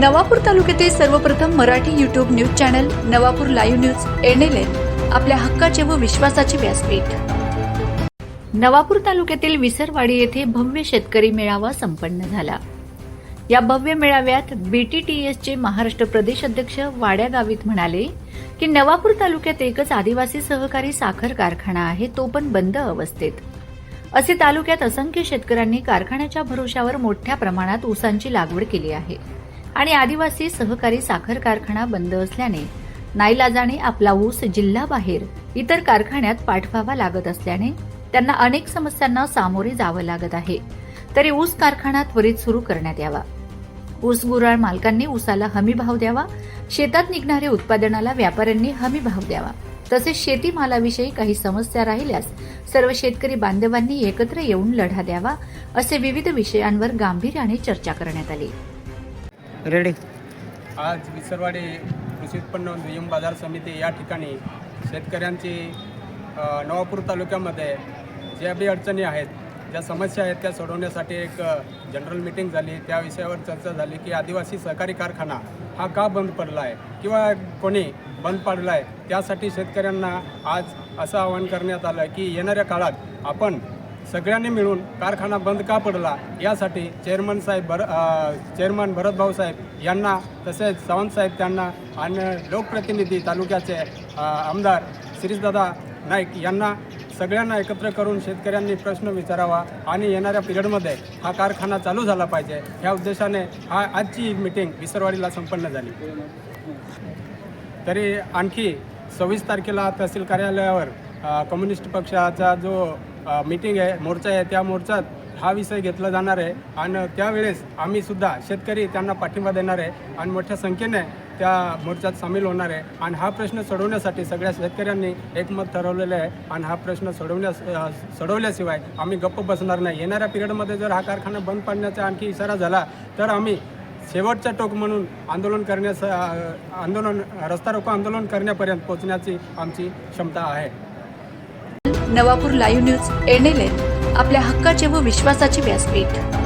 नवापूर तालुक्यातील सर्वप्रथम Marathi YouTube news channel Navapur live news NLN आपल्या हक्काचे व विश्वासाचे व्यासपीठ. नवापूर तालुक्यातील विसरवाडी येथे भव्य शेतकरी मेळावा संपन्न झाला. या भव्य मेळाव्यात बीटीटीएसचे महाराष्ट्र प्रदेश अध्यक्ष वाड्या गावित म्हणाले की नवापूर तालुक्यात एकच आदिवासी सहकारी साखर कारखाना आहे तो पण बंद अवस्थेत. असे तालुक्यात असंख्य शेतकऱ्यांनी कारखान्याच्या भरोशावर मोठ्या प्रमाणात ऊसांची लागवड केली आहे. आणि आदिवासी सहकारी साखर कारखाना बंद असल्याने नाईलाजाने आपला ऊस जिल्हाबाहेर इतर कारखान्यात पाठवावा लागत असल्याने त्यांना अनेक समस्यांना सामोरे जावं लागत आहे. तरी ऊस कारखाना त्वरित सुरू करण्यात यावा. ऊस गुराळ मालकांनी ऊसाला हमी भाव द्यावा. शेतात निघणाऱ्या उत्पादनाला व्यापाऱ्यांनी हमी भाव द्यावा. तसेच शेतीमालाविषयी काही समस्या राहिल्यास सर्व शेतकरी बांधवांनी एकत्र येऊन लढा द्यावा असे विविध विषयांवर गांभीर्याने चर्चा करण्यात आली. रेडी आज विसरवाडी कृषी उत्पन्न दुय्यम बाजार समिती या ठिकाणी शेतकऱ्यांची नवापूर तालुक्यामध्ये ज्या बी अडचणी आहेत ज्या समस्या आहेत त्या सोडवण्यासाठी एक जनरल मिटिंग झाली. त्या विषयावर चर्चा झाली की आदिवासी सहकारी कारखाना हा का बंद पडला आहे किंवा कोणी बंद पाडला आहे त्यासाठी शेतकऱ्यांना आज असं आवाहन करण्यात आलं की येणाऱ्या काळात आपण सगळ्यांनी मिळून कारखाना बंद का पडला यासाठी चेअरमन साहेब भर चेअरमन भरतभाऊ साहेब यांना तसेच सावंत साहेब त्यांना आणि लोकप्रतिनिधी तालुक्याचे आमदार श्रीदादा नाईक यांना सगळ्यांना एकत्र करून शेतकऱ्यांनी प्रश्न विचारावा आणि येणाऱ्या पिरियडमध्ये हा कारखाना चालू झाला पाहिजे. ह्या उद्देशाने हा आजची मिटिंग विसरवाडीला संपन्न झाली. तरी आणखी सव्वीस तारखेला तहसील कार्यालयावर कम्युनिस्ट पक्षाचा जो मीटिंग आहे मोर्चा आहे त्या मोर्चात हा विषय घेतला जाणार आहे. आणि त्यावेळेस आम्हीसुद्धा शेतकरी त्यांना पाठिंबा देणार आहे आणि मोठ्या संख्येने त्या मोर्चात सामील होणार आहे. आणि हा प्रश्न सोडवण्यासाठी सगळ्या शेतकऱ्यांनी एकमत ठरवलेलं आहे. आणि हा प्रश्न सोडवण्यास सोडवल्याशिवाय आम्ही गप्प बसणार नाही. येणाऱ्या पिरियडमध्ये जर हा कारखाना बंद पाडण्याचा आणखी इशारा झाला तर आम्ही शेवटचा टोक म्हणून आंदोलन करण्यास आंदोलन रस्ता रोको आंदोलन करण्यापर्यंत पोहोचण्याची आमची क्षमता आहे. नवापूर लाईव्ह न्यूज एनएलएन आपल्या हक्काचे व विश्वासाचे व्यासपीठ.